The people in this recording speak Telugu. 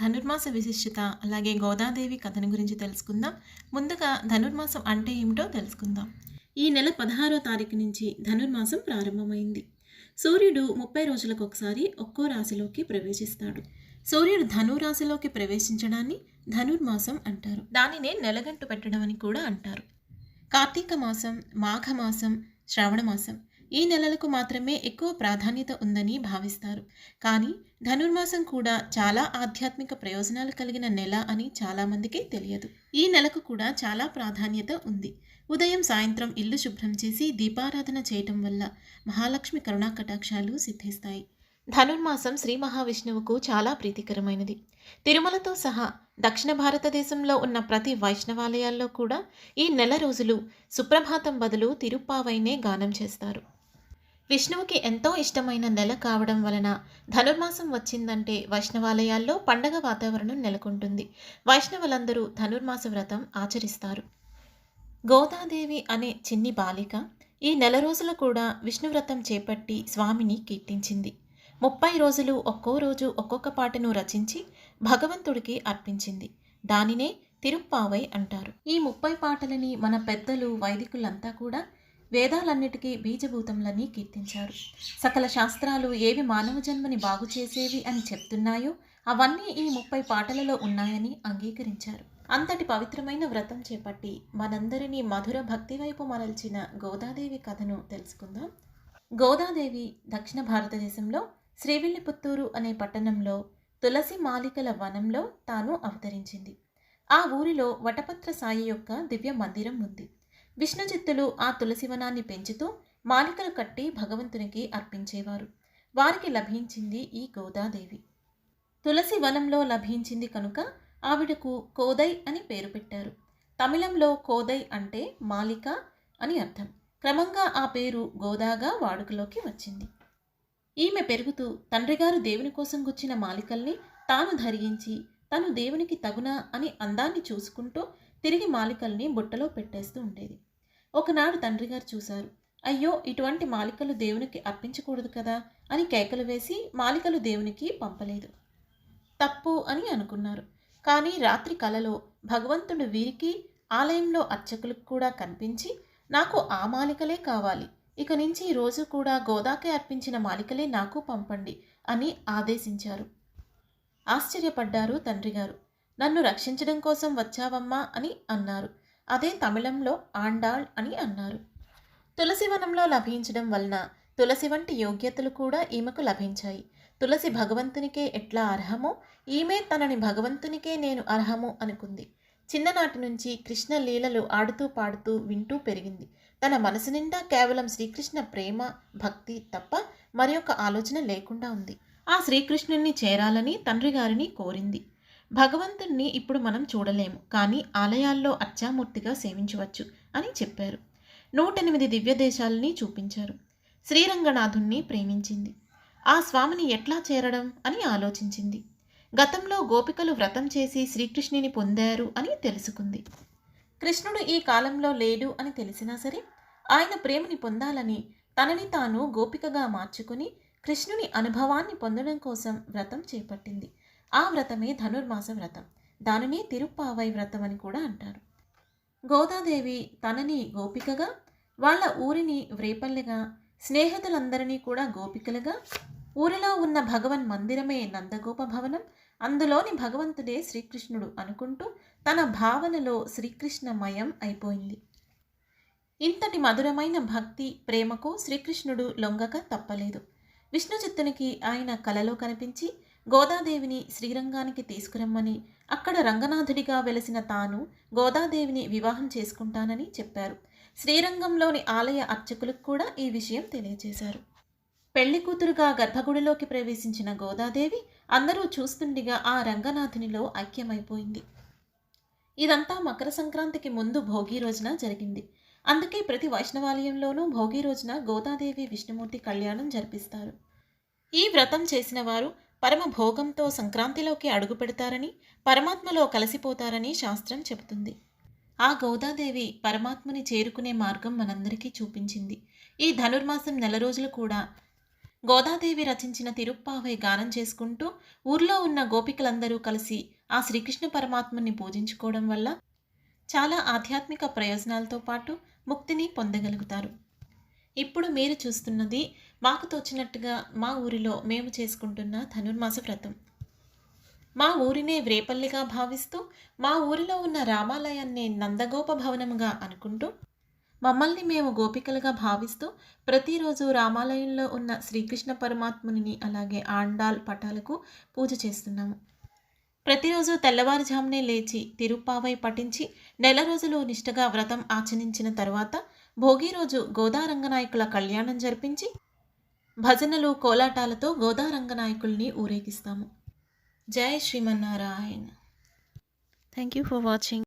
ధనుర్మాస విశిష్టత అలాగే గోదాదేవి కథను గురించి తెలుసుకుందాం. ముందుగా ధనుర్మాసం అంటే ఏమిటో తెలుసుకుందాం. ఈ నెల పదహారో తారీఖు నుంచి ధనుర్మాసం ప్రారంభమైంది. సూర్యుడు ముప్పై రోజులకు ఒకసారి ఒక్కో రాశిలోకి ప్రవేశిస్తాడు. సూర్యుడు ధనురాశిలోకి ప్రవేశించడాన్ని ధనుర్మాసం అంటారు. దానినే నెలగంటు పెట్టడం అని కూడా అంటారు. కార్తీక మాసం మాఘమాసం శ్రావణ మాసం ఈ నెలలకు మాత్రమే ఎక్కువ ప్రాధాన్యత ఉందని భావిస్తారు. కానీ ధనుర్మాసం కూడా చాలా ఆధ్యాత్మిక ప్రయోజనాలు కలిగిన నెల అని చాలామందికి తెలియదు. ఈ నెలకు కూడా చాలా ప్రాధాన్యత ఉంది. ఉదయం సాయంత్రం ఇల్లు శుభ్రం చేసి దీపారాధన చేయటం వల్ల మహాలక్ష్మి కరుణా కటాక్షాలు సిద్ధిస్తాయి. ధనుర్మాసం శ్రీ మహావిష్ణువుకు చాలా ప్రీతికరమైనది. తిరుమలతో సహా దక్షిణ భారతదేశంలో ఉన్న ప్రతి వైష్ణవాలయాల్లో కూడా ఈ నెల రోజులు సుప్రభాతం బదులు తిరుప్పావైనే గానం చేస్తారు. విష్ణువుకి ఎంతో ఇష్టమైన నెల కావడం వలన ధనుర్మాసం వచ్చిందంటే వైష్ణవాలయాల్లో పండగ వాతావరణం నెలకొంటుంది. వైష్ణవులందరూ ధనుర్మాస వ్రతం ఆచరిస్తారు. గోదాదేవి అనే చిన్ని బాలిక ఈ నెల రోజులు కూడా విష్ణువ్రతం చేపట్టి స్వామిని కీర్తించింది. ముప్పై రోజులు ఒక్కో రోజు ఒక్కొక్క పాటను రచించి భగవంతుడికి అర్పించింది. దానినే తిరుప్పావై అంటారు. ఈ ముప్పై పాటలని మన పెద్దలు వైదికులంతా కూడా వేదాలన్నిటికీ బీజభూతములని కీర్తించారు. సకల శాస్త్రాలు ఏవి మానవ జన్మని బాగు చేసేవి అని చెప్తున్నాయో అవన్నీ ఈ ముప్పై పాటలలో ఉన్నాయని అంగీకరించారు. అంతటి పవిత్రమైన వ్రతం చేపట్టి మనందరినీ మధుర భక్తి వైపు మరల్చిన గోదాదేవి కథను తెలుసుకుందాం. గోదాదేవి దక్షిణ భారతదేశంలో శ్రీవిల్లిపుత్తూరు అనే పట్టణంలో తులసి మాలికల వనంలో తాను అవతరించింది. ఆ ఊరిలో వటపత్ర సాయి యొక్క దివ్య మందిరం ఉంది. విష్ణుచిత్తులు ఆ తులసివనాన్ని పెంచుతూ మాలికలు కట్టి భగవంతునికి అర్పించేవారు. వారికి లభించింది ఈ గోదాదేవి. తులసి వనంలో లభించింది కనుక ఆవిడకు కోదై అని పేరు పెట్టారు. తమిళంలో కోదై అంటే మాలిక అని అర్థం. క్రమంగా ఆ పేరు గోదాగా వాడుకలోకి వచ్చింది. ఈమె పెరుగుతూ తండ్రిగారు దేవుని కోసం గుచ్చిన మాలికల్ని తాను ధరించి తను దేవునికి తగునా అని అందాన్ని చూసుకుంటూ తిరిగి మాలికల్ని బుట్టలో పెట్టేస్తూ ఉండేది. ఒకనాడు తండ్రిగారు చూశారు. అయ్యో ఇటువంటి మాలికలు దేవునికి అర్పించకూడదు కదా అని కేకలు వేసి మాలికలు దేవునికి పంపలేదు. తప్పు అని అనుకున్నారు. కానీ రాత్రి కలలో భగవంతుడు వీరికి ఆలయంలో అర్చకులకు కూడా కనిపించి నాకు ఆ మాలికలే కావాలి. ఇక నుంచి రోజు కూడా గోదాకే అర్పించిన మాలికలే నాకు పంపండి అని ఆదేశించారు. ఆశ్చర్యపడ్డారు తండ్రిగారు నన్ను రక్షించడం కోసం వచ్చావమ్మా అని అన్నారు. అదే తమిళంలో ఆండాళ్ అని అన్నారు. తులసివనంలో లభించడం వలన తులసి వంటి యోగ్యతలు కూడా ఈమెకు లభించాయి. తులసి భగవంతునికే ఎట్లా అర్హమో ఈమె తనని భగవంతునికే నేను అర్హము అనుకుంది. చిన్ననాటి నుంచి కృష్ణ లీలలు ఆడుతూ పాడుతూ వింటూ పెరిగింది. తన మనసు నిండా కేవలం శ్రీకృష్ణ ప్రేమ భక్తి తప్ప మరి ఆలోచన లేకుండా ఉంది. ఆ శ్రీకృష్ణుణ్ణి చేరాలని తండ్రి గారిని కోరింది. భగవంతుణ్ణి ఇప్పుడు మనం చూడలేము కానీ ఆలయాల్లో అర్చామూర్తిగా సేవించవచ్చు అని చెప్పారు. నూటెనిమిది దివ్య దేశాలని చూపించారు. శ్రీరంగనాథుణ్ణి ప్రేమించింది. ఆ స్వామిని ఎట్లా చేరడం అని ఆలోచించింది. గతంలో గోపికలు వ్రతం చేసి శ్రీకృష్ణుని పొందారు అని తెలుసుకుంది. కృష్ణుడు ఈ కాలంలో లేడు అని తెలిసినా సరే ఆయన ప్రేమని పొందాలని తనని తాను గోపికగా మార్చుకుని కృష్ణుని అనుభవాన్ని పొందడం కోసం వ్రతం చేపట్టింది. ఆ వ్రతమే ధనుర్మాస వ్రతం. దానిని తిరుప్పావై వ్రతం అని కూడా అంటారు. గోదాదేవి తనని గోపికగా వాళ్ళ ఊరిని వ్రేపల్లెగా స్నేహితులందరినీ కూడా గోపికలుగా ఊరిలో ఉన్న భగవన్ మందిరమే నందగోప భవనం అందులోని భగవంతుడే శ్రీకృష్ణుడు అనుకుంటూ తన భావనలో శ్రీకృష్ణమయం అయిపోయింది. ఇంతటి మధురమైన భక్తి ప్రేమకు శ్రీకృష్ణుడు లొంగక తప్పలేదు. విష్ణుచిత్తునికి ఆయన కలలో కనిపించి గోదాదేవిని శ్రీరంగానికి తీసుకురమ్మని అక్కడ రంగనాథుడిగా వెలసిన తాను గోదాదేవిని వివాహం చేసుకుంటానని చెప్పారు. శ్రీరంగంలోని ఆలయ అర్చకులకు కూడా ఈ విషయం తెలియజేశారు. పెళ్ళి కూతురుగా గర్భగుడిలోకి ప్రవేశించిన గోదాదేవి అందరూ చూస్తుండగా ఆ రంగనాథునిలో ఐక్యమైపోయింది. ఇదంతా మకర సంక్రాంతికి ముందు భోగి రోజున జరిగింది. అందుకే ప్రతి వైష్ణవాలయంలోనూ భోగి రోజున గోదాదేవి విష్ణుమూర్తి కళ్యాణం జరిపిస్తారు. ఈ వ్రతం చేసిన వారు పరమ భోగంతో సంక్రాంతిలోకి అడుగు పెడతారని పరమాత్మలో కలిసిపోతారని శాస్త్రం చెబుతుంది. ఆ గోదాదేవి పరమాత్మని చేరుకునే మార్గం మనందరికీ చూపించింది. ఈ ధనుర్మాసం నెల రోజులు కూడా గోదాదేవి రచించిన తిరుప్పావై గానం చేసుకుంటూ ఊర్లో ఉన్న గోపికలందరూ కలిసి ఆ శ్రీకృష్ణ పరమాత్మని పూజించుకోవడం వల్ల చాలా ఆధ్యాత్మిక ప్రయోజనాలతో పాటు ముక్తిని పొందగలుగుతారు. ఇప్పుడు మీరు చూస్తున్నది మాకు తోచినట్టుగా మా ఊరిలో మేము చేసుకుంటున్న ధనుర్మాస వ్రతం. మా ఊరినే వ్రేపల్లిగా భావిస్తూ మా ఊరిలో ఉన్న రామాలయాన్ని నందగోప భవనముగా అనుకుంటూ మమ్మల్ని మేము గోపికలుగా భావిస్తూ ప్రతిరోజు రామాలయంలో ఉన్న శ్రీకృష్ణ పరమాత్ముని అలాగే ఆండాల్ పటాలకు పూజ చేస్తున్నాము. ప్రతిరోజు తెల్లవారుజామునే లేచి తిరుప్పావై పఠించి నెల రోజులు నిష్టగా వ్రతం ఆచరించిన తరువాత భోగి రోజు గోదారంగనాయకుల కళ్యాణం జరిపించి భజనలు కోలాటాలతో గోదారంగనాయకుల్ని ఊరేగిస్తాము. జై Srimannarayana. Thank you for watching